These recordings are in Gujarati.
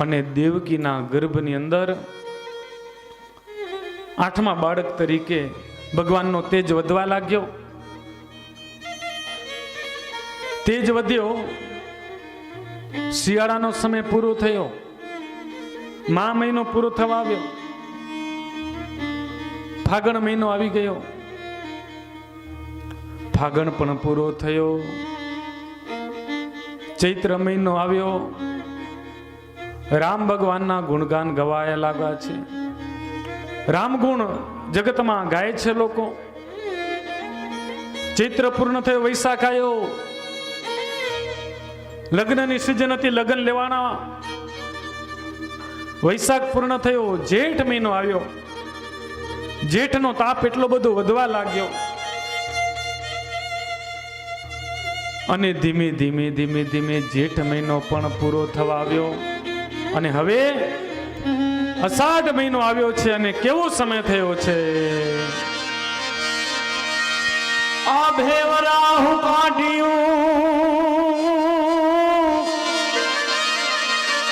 અને દેવકીના ગર્ભની અંદર આઠમા બાળક તરીકે ભગવાનનો તેજ વધવા લાગ્યો. તેજ વધ્યો. શિયાળાનો સમય પૂરો થયો. મા મહિનો પૂરો થવા આવ્યો. ફાગણ મહિનો આવી ગયો. ફાગણ પણ પૂરો થયો. ચૈત્ર મહિનો આવ્યો. રામ ભગવાનના ગુણગાન ગવાયા લાગ્યા છે. રામ ગુણ જગતમાં ગાય છે લોકો. ચૈત્ર પૂર્ણ થયો, વૈશાખ આવ્યો. લગ્નની સિઝન હતી, લગ્ન લેવાના. વૈશાખ પૂર્ણ થયો, જેઠ મહિનો આવ્યો. જેઠનો તાપ એટલો બધો વધવા લાગ્યો. અને ધીમે ધીમે ધીમે ધીમે જેઠ મહિનો પણ પૂરો થવા આવ્યો. અને હવે અષાઢ મહિનો આવ્યો છે અને કેવો સમય થયો છે? આ ભેવરા હું કાઢ્યું.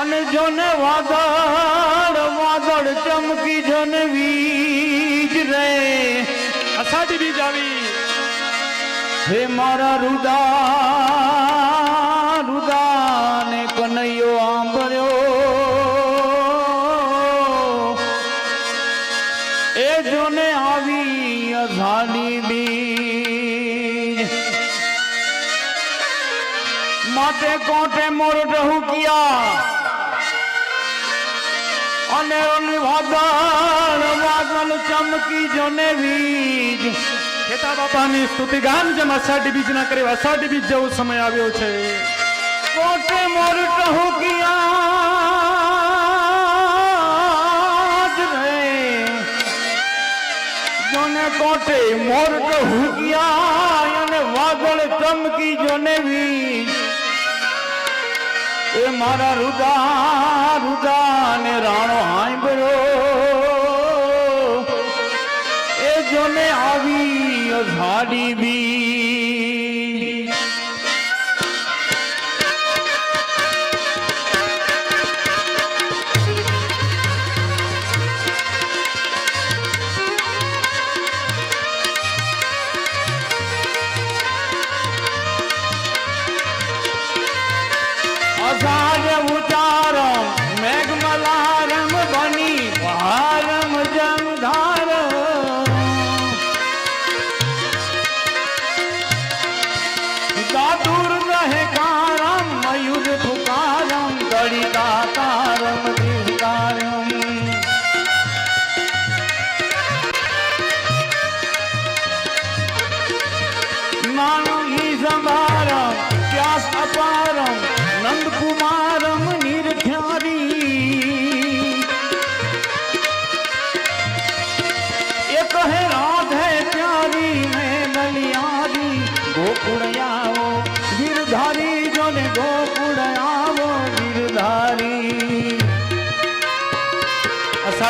અને જોને વાદળ વાદળ ચમકી જોને વીજ રે. અષાઢી બીજ આવી. હે મારા રુદા માટે કોટે મોર ડહુકિયા અને ઓની વાદળ વાદળ ચમકી જોને વીજ. ખેતા બાપાની સ્તુતિ ગાન જેમ અષાઢી બીજ ના કરે અષાઢી બીજ જેવો સમય આવ્યો છે. કોટે મોર રહુ કિયા જોને કોટે મોર ટહુકિયા અને વાદળ ચમકી જોને વી એ મારા રુદા રુદા ને રાણો હાંભળો. એ જોને આવી અઝાડી બી. সাধুর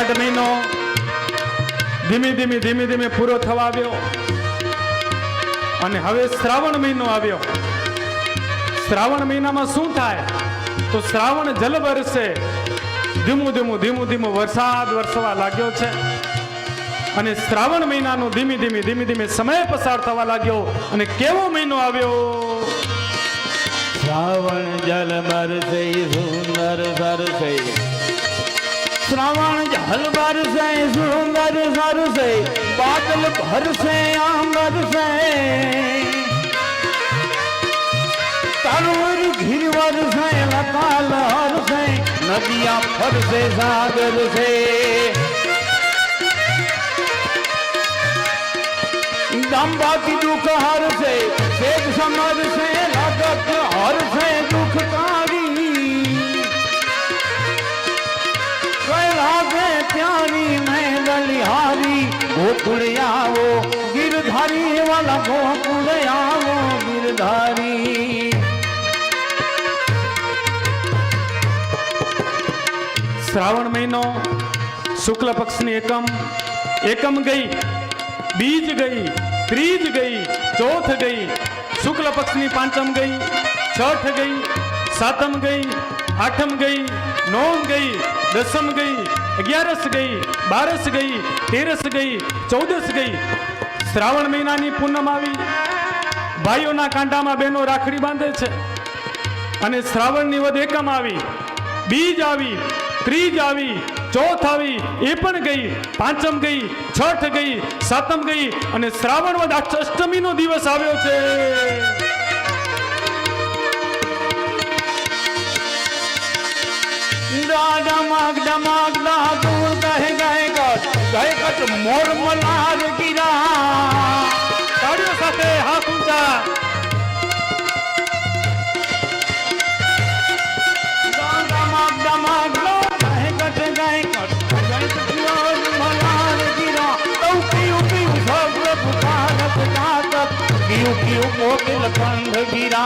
અષાઢ મહિનો ધીમે ધીમે ધીમે ધીમે પૂરો થવા આવ્યો. અને હવે શ્રાવણ મહિનો આવ્યો. શ્રાવણ મહિનામાં શું થાય? તો શ્રાવણ જલ વરસે ધીમું ધીમું ધીમું ધીમું વરસાદ વરસવા લાગ્યો છે. અને શ્રાવણ મહિનાનો ધીમે ધીમે ધીમે ધીમે સમય પસાર થવા લાગ્યો અને કેવો મહિનો આવ્યો? શ્રાવણ જલ મરસે સુંદર સરસે श्रावण जल बरसे सुंदर सर से पागल भर से आमर से। तरवर घिरवर से, लताल हर से, नदिया फर से, सागर से। दम्बा की दुख हर से शेख समर से ગોકુળ આવો ગિરધારી વાલા ગોકુળ આવો ગિરધારી. શ્રાવણ મહિનો, શુક્લ પક્ષની એકમ એકમ ગઈ, બીજ ગઈ, ત્રીજ ગઈ, ચોથ ગઈ, શુક્લ પક્ષની પાંચમ ગઈ, છઠ ગઈ, સાતમ ગઈ, આઠમ ગઈ, નોમ ગઈ, દસમ ગઈ અગિયારસ ગઈ, બારસ ગઈ, તેરસ ગઈ, ચૌદસ ગઈ. શ્રાવણ મહિનાની પૂનમ આવી. ભાઈઓના કાંડામાં બહેનો રાખડી બાંધે છે. અને શ્રાવણની વધ એકમ આવી. બીજ આવી, ત્રીજ આવી, ચોથ આવી, એ પણ ગઈ. પાંચમ ગઈ, છઠ ગઈ, સાતમ ગઈ. અને શ્રાવણ વધ અષ્ટ- અષ્ટમીનો દિવસ આવ્યો છે. डमक डमक दूर कह गए कट गए कट मोर मलार गिरा। ताड़ियों साथे हाथ ऊँचा। डमक डमक कह कट गए कट गए कट मोर मलार गिरा। तो पीऊ पीऊ झोगल पुकार पुकार पीऊ पीऊ मोटिल कंध गिरा।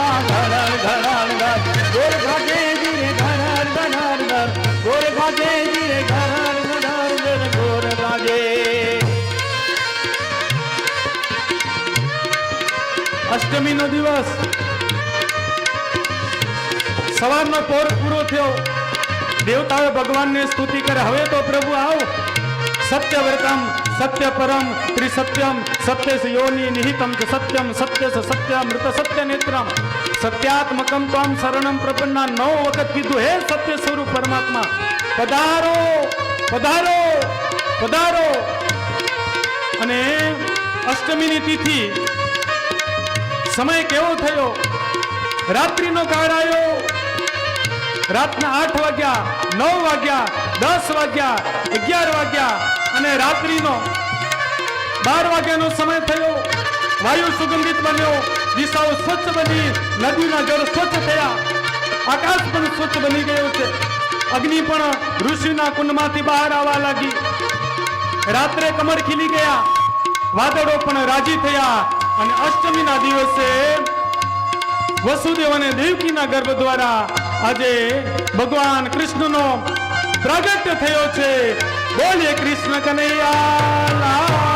અષ્ટમીનો દિવસ. સવારનો પોર પૂરો થયો. દેવતાઓ ભગવાનને સ્તુતિ કરે. હવે તો પ્રભુ આવ. સત્ય વ્રતમ સત્ય પરમ ત્રિસત્યમ સત્ય યોની નિહિતમ સત્યમ સત્ય સત્ય મૃત સત્ય નેત્રમ સત્યાત્મકમ ત્વમ શરણમ પ્રપન્ના. નવ વખત કીધું, હે સત્ય સ્વરૂપ પરમાત્મા, પધારો પધારો પધારો. અને અષ્ટમીની તિથિ સમય કેવો થયો? રાત્રિનો કાળ આવ્યો. રાતના આઠ વાગ્યા, નવ વાગ્યા, દસ વાગ્યા, અગિયાર વાગ્યા અને રાત્રિનો બાર વાગ્યાનો સમય થયો. વાયુ સુગંધિત બન્યો. દિશાઓ સ્વચ્છ બની. નદીના જળ સ્વચ્છ થયા. આકાશ પણ સ્વચ્છ બની ગયો છે. અગ્નિ પણ ઋષિના કુંડમાંથી બહાર આવવા લાગી. રાત્રે કમર ખીલી ગયા. વાદળો પણ રાજી થયા. અને અષ્ટમીના દિવસે વસુદેવ અને દેવકીના ગર્ભ દ્વારા આજે ભગવાન કૃષ્ણનો પ્રાગટ્ય થયો છે. બોલીએ કૃષ્ણ કનૈયા